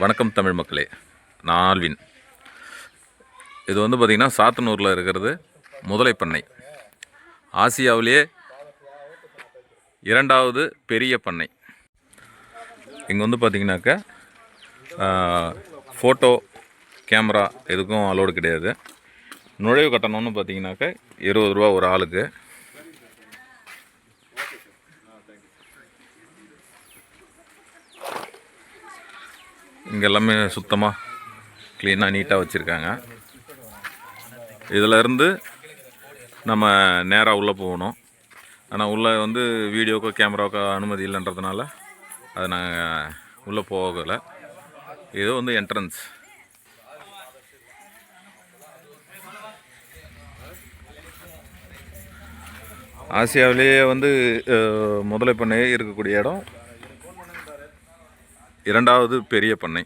வணக்கம் தமிழ் மக்களே. நான் ஆல்வின். இது வந்து பார்த்திங்கன்னா சாத்தனூரில் இருக்கிறது முதலை பண்ணை ஆசியாவிலேயே இரண்டாவது பெரிய பண்ணை. இங்கே வந்து பார்த்திங்கனாக்கா ஃபோட்டோ கேமரா எதுக்கும் அலோடு கிடையாது. நுழைவு கட்டணம்னு பார்த்தீங்கன்னாக்கா இருபது ரூபா ஒரு ஆளுக்கு. இங்கே எல்லாமே சுத்தமாக க்ளீனாக நீட்டாக வச்சுருக்காங்க. இதிலருந்து நம்ம நேராக உள்ளே போகணும். ஆனால் உள்ளே வந்து வீடியோக்கோ கேமராவுக்கோ அனுமதி இல்லைன்றதுனால அதை நாங்கள் உள்ளே போகலை. இது வந்து என்ட்ரன்ஸ் ஆசியாவிலேயே வந்து முதலை பண்ணையே இருக்கக்கூடிய இடம். இரண்டாவது பெரிய பண்ணை.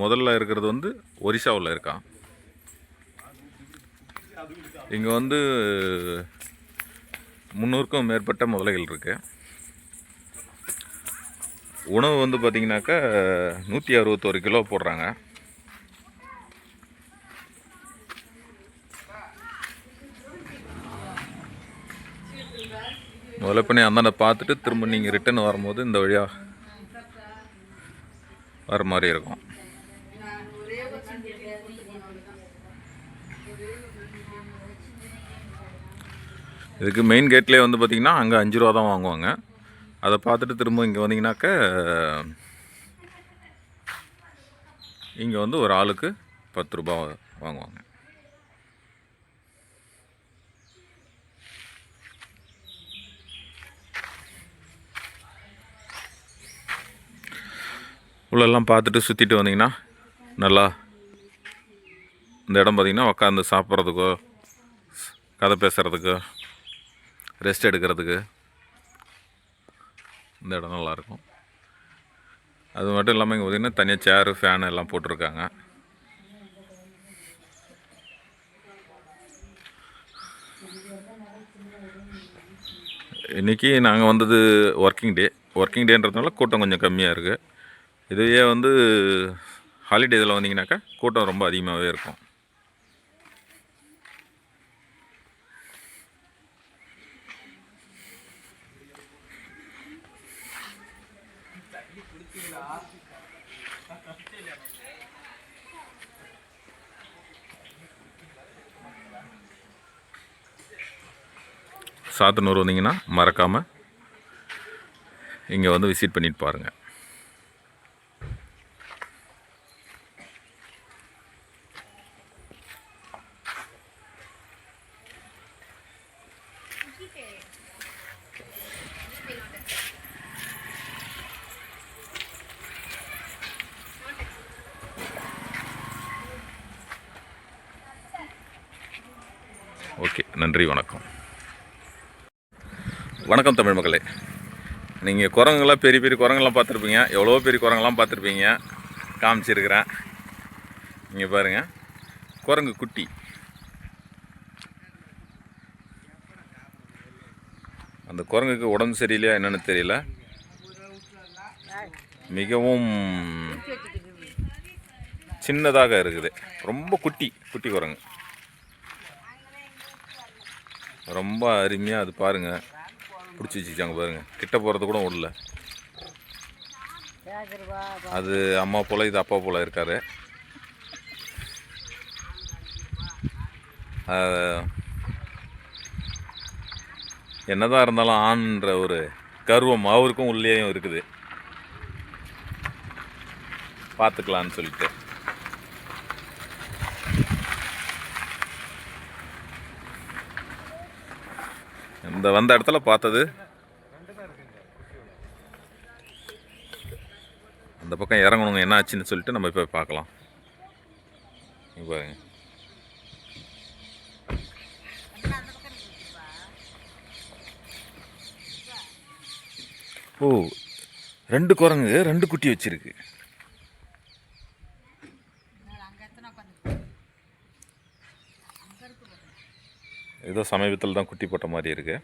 முதல்ல இருக்கிறது வந்து ஒரிசாவில் இருக்கான் இங்கே வந்து முந்நூறுக்கும் மேற்பட்ட முதலைகள் இருக்குது உணவு வந்து பார்த்திங்கனாக்கா நூற்றி அறுபத்தோரு கிலோ போடுறாங்க. முதல்ல பண்ணி அந்தாண்ட பார்த்துட்டு திரும்ப நீங்கள் ரிட்டர்ன் வரும்போது இந்த வழியாக வர மாதிரி இருக்கும். இதுக்கு மெயின் கேட்லேயே வந்து பார்த்திங்கன்னா அங்கே அஞ்சு ரூபா தான் வாங்குவாங்க. அதை பார்த்துட்டு திரும்ப இங்கே வந்தீங்கன்னாக்க இங்கே வந்து ஒரு ஆளுக்கு பத்து ரூபா வாங்குவாங்க. உள்ளெல்லாம் பார்த்துட்டு சுற்றிட்டு வந்தீங்கன்னா நல்லா இந்த இடம் பார்த்திங்கன்னா உக்காந்து சாப்பிட்றதுக்கோ கதை பேசுகிறதுக்கோ ரெஸ்ட் எடுக்கிறதுக்கு இந்த இடம் நல்லாயிருக்கும் அது மட்டும் இல்லாமல் இங்கே பார்த்திங்கன்னா தனியாக சேரு ஃபேனு எல்லாம் போட்டிருக்காங்க. இன்றைக்கி நாங்கள் வந்தது ஒர்க்கிங் டே ஒர்க்கிங் டேன்றதுனால கூட்டம் கொஞ்சம் கம்மியாக இருக்குது இதுவே வந்து ஹாலிடே இதில் வந்தீங்கன்னாக்கா கூட்டம் ரொம்ப அதிகமாகவே இருக்கும். சாத்தனூர் வந்தீங்கன்னா மறக்காமல் இங்கே வந்து விசிட் பண்ணிட்டு பாருங்கள் ஓகே நன்றி வணக்கம். வணக்கம் தமிழ் மக்களே. நீங்கள் குரங்குலாம் பெரிய பெரிய குரங்கெல்லாம் பார்த்துருப்பீங்க. எவ்வளோ பெரிய குரங்கெல்லாம் பார்த்துருப்பீங்க. காமிச்சிருக்கிறேன். இங்கே பாருங்கள் குரங்கு குட்டி. அந்த குரங்குக்கு உடம்பு சரியில்லையா என்னென்னு தெரியல. மிகவும் சின்னதாக இருக்குது. ரொம்ப குட்டி குட்டி குரங்கு. ரொம்ப அருமையாக அது பாருங்கள் பிடிச்சி வச்சுச்சாங்க பாருங்கள் கிட்ட போகிறது கூட விடல அது அம்மா போல் இது அப்பா போல் இருக்காரு. என்னதான் இருந்தாலும் ஆண்ன்ற ஒரு கர்வம் அவருக்கும் உள்ளேயும் இருக்குது. பார்த்துக்கலான்னு சொல்லிட்டு. இந்த வந்த இடத்துல பார்த்தது. அந்த பக்கம் இறங்கணுங்க என்ன ஆச்சுன்னு சொல்லிட்டு நம்ம போய் பார்க்கலாம். பாருங்க. ஓ ரெண்டு குரங்கு ரெண்டு குட்டி வச்சுருக்கு. ஏதோ சமீபத்தில் தான் குட்டி போட்ட மாதிரி இருக்குது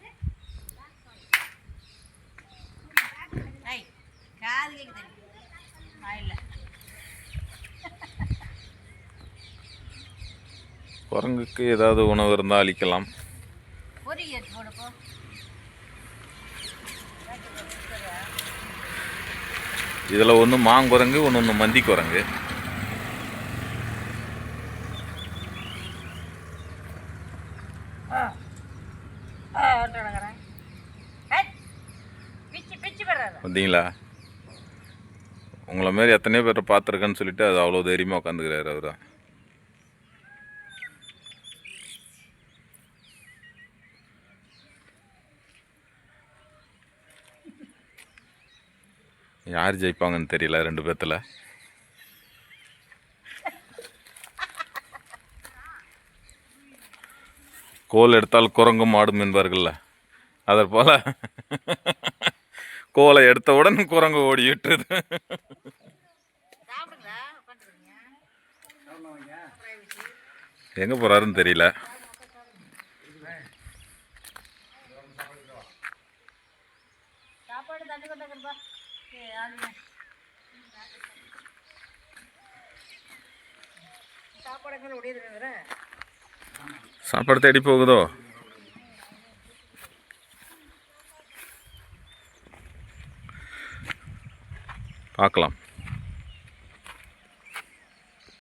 குரங்குக்கு ஏதாவது உணவு இருந்தால் அழிக்கலாம். இதில் ஒன்று மாங்குரங்கு ஒன்று ஒன்று மந்தி குரங்கு ஆ. பிச்சு பிச்சு உங்களை மாரி எத்தனையோ பேரை பார்த்துருக்கேன்னு சொல்லிட்டு அது அவ்வளோ தைரியமாக உட்காந்துக்கிறாரு அவர். யார் ஜெயிப்பாங்கன்னு தெரியல ரெண்டு பேர்த்தில் கோல் எடுத்தால் குரங்கும் ஆடும் என்பார்கள்ல. அதை போல கோலை எடுத்தவுடன் குரங்கு ஓடிட்டுது எங்கே போகிறாருன்னு தெரியல. சாப்பாடு தண்ணி கொண்டாங்கப்பா சாப்பாடு எங்கே ஒடியிருக்குங்கிற சாப்பாடு தேடி போகுதோ? பார்க்கலாம்.